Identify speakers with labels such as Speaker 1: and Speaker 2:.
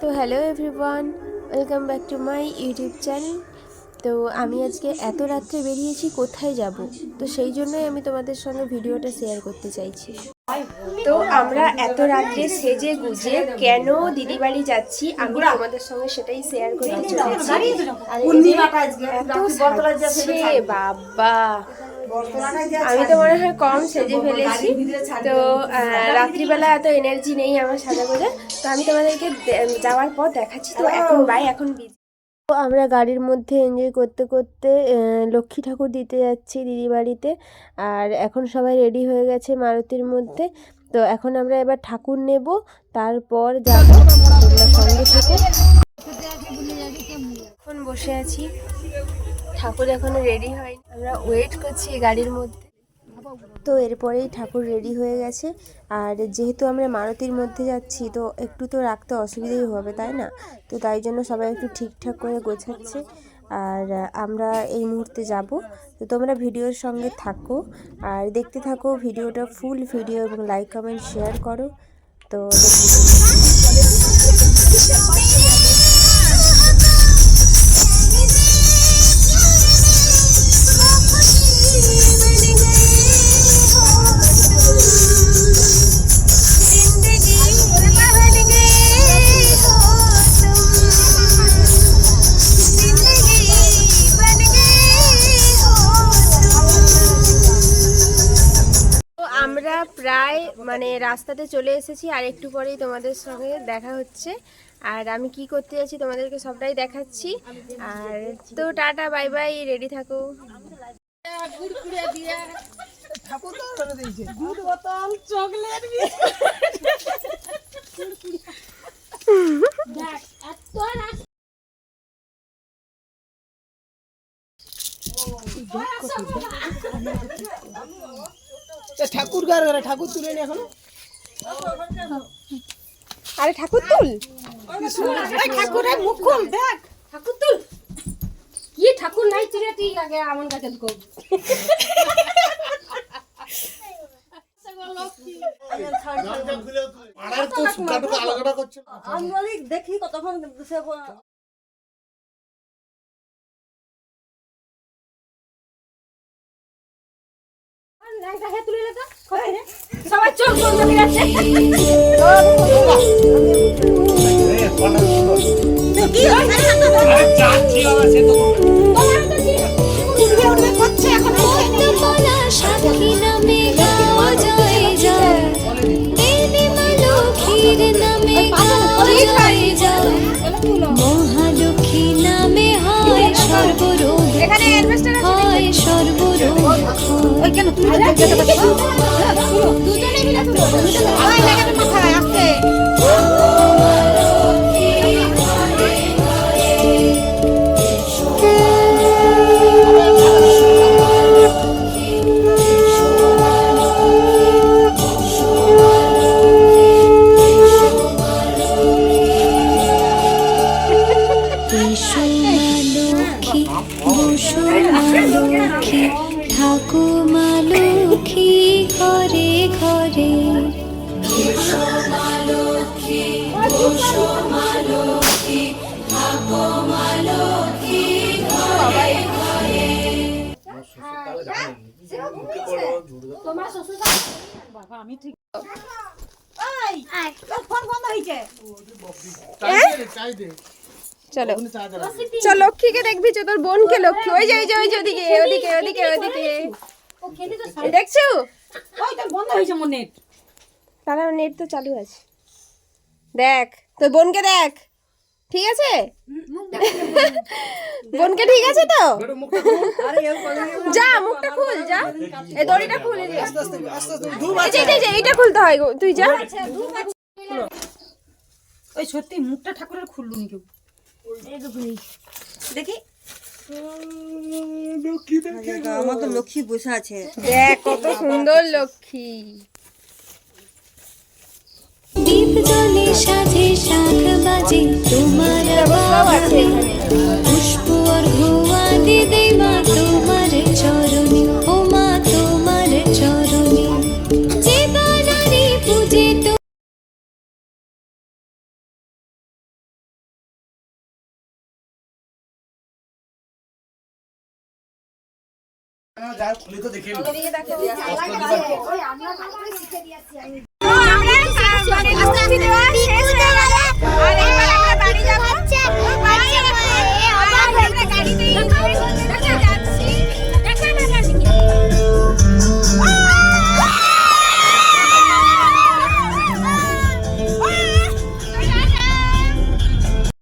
Speaker 1: তো hello everyone welcome back to my YouTube channel. তো আমি আজকে এত রাত্রে বেরিয়েছি কোথায় যাব? তো সেই জন্যই আমি তোমাদের সঙ্গে ভিডিওটা শেয়ার করতে চাইছি। তো আমরা এত রাত্রে সেজে গুজে কেন দিদি বাড়ি যাচ্ছি আমি তোমাদের সঙ্গে সেটাই শেয়ার করতে চলেছি। এত বাবা। আমি তো মনে হয় কম সেজে ফেলেছি। তো রাত্রিবেলা এত এনার্জি নেই আমার সাজা করে তো আমি তোমাদেরকে যাওয়ার পর দেখাচ্ছি। তো এখন বাই এখন তো আমরা গাড়ির মধ্যে এনজয় করতে করতে লক্ষ্মী ঠাকুর দিতে যাচ্ছি দিদি বাড়িতে। আর এখন সবাই রেডি হয়ে গেছে মারুতির মধ্যে। তো এখন আমরা এবার ঠাকুর নেব। তারপর যাব সঙ্গে থেকে। এখন বসে আছি। ঠাকুর এখনও রেডি হয়নি। আমরা ওয়েট করছি গাড়ির মধ্যে। তো এরপরেই ঠাকুর রেডি হয়ে গেছে। আর যেহেতু আমরা মারুতির মধ্যে যাচ্ছি, তো একটু তো রাখতে অসুবিধাই হবে, তাই না? তো তাই জন্য সবাই একটু ঠিকঠাক করে গোছাচ্ছে। আর আমরা এই মুহূর্তে যাব। তো তোমরা ভিডিওর সঙ্গে থাকো। আর দেখতে থাকো ভিডিওটা ফুল ভিডিও এবং লাইক কমেন্ট শেয়ার করো। তো মানে রাস্তাতে চলে এসেছি আর একটু পরেই তোমাদের সঙ্গে দেখা হচ্ছে। আর আমি কি করতে যাচ্ছি তোমাদেরকে সবটাই দেখাচ্ছি। আর তো টাটা বাই বাই রেডি থাকো।
Speaker 2: ঠাকুর গার ঘরে ঠাকুর তুলে নি এখনও।
Speaker 1: আরে ঠাকুর তুল।
Speaker 2: ঠাকুরের মুখ খুল। দেখ
Speaker 3: ঠাকুর তুল। কি ঠাকুর নাই তুই তুই আগে আমার কাছে কর
Speaker 2: দেখি কতক্ষণ
Speaker 3: সবাই চোখ বন্ধ করে আছে।
Speaker 4: পদ্মপলা
Speaker 3: দুজনে মিলে
Speaker 4: ঠাকুমা লক্ষ্মী ঘরে ঘরে।
Speaker 3: তোমার শ্বশুর
Speaker 2: ফোন বন্ধ হয়েছে।
Speaker 1: চলো।
Speaker 5: চা
Speaker 1: চল লক্ষ্মীকে দেখবি তো তোর বোনকে লক্ষ্মী। ওই যে ওই যে ওই যে ওদিকে ওদিকে ওদিকে ওদিকে
Speaker 3: ও খেলি তো
Speaker 1: দেখছ?
Speaker 2: ওই তো বন্ধ হয়েছে মনে নেট
Speaker 1: তারা নেট তো চালু আছে। দেখ তোর বোনকে দেখ। ঠিক আছে? বোনকে ঠিক আছে তো? যা মুখটা খুল যা। এই দড়িটা খুলে যে, যে, যে, এইটা খুলতে হয় গো, তুই যা।
Speaker 2: ওই সত্যি মুখটা ঠাকুরের খুললু নি কেউ। দেখি। আমার তো লক্ষ্মী বসে আছে।
Speaker 1: দেখ কত সুন্দর লক্ষ্মী।
Speaker 4: দীপ জলে সাজে শাখ বাজে তোমার পুষ্প অর্ঘ্য
Speaker 1: আমরা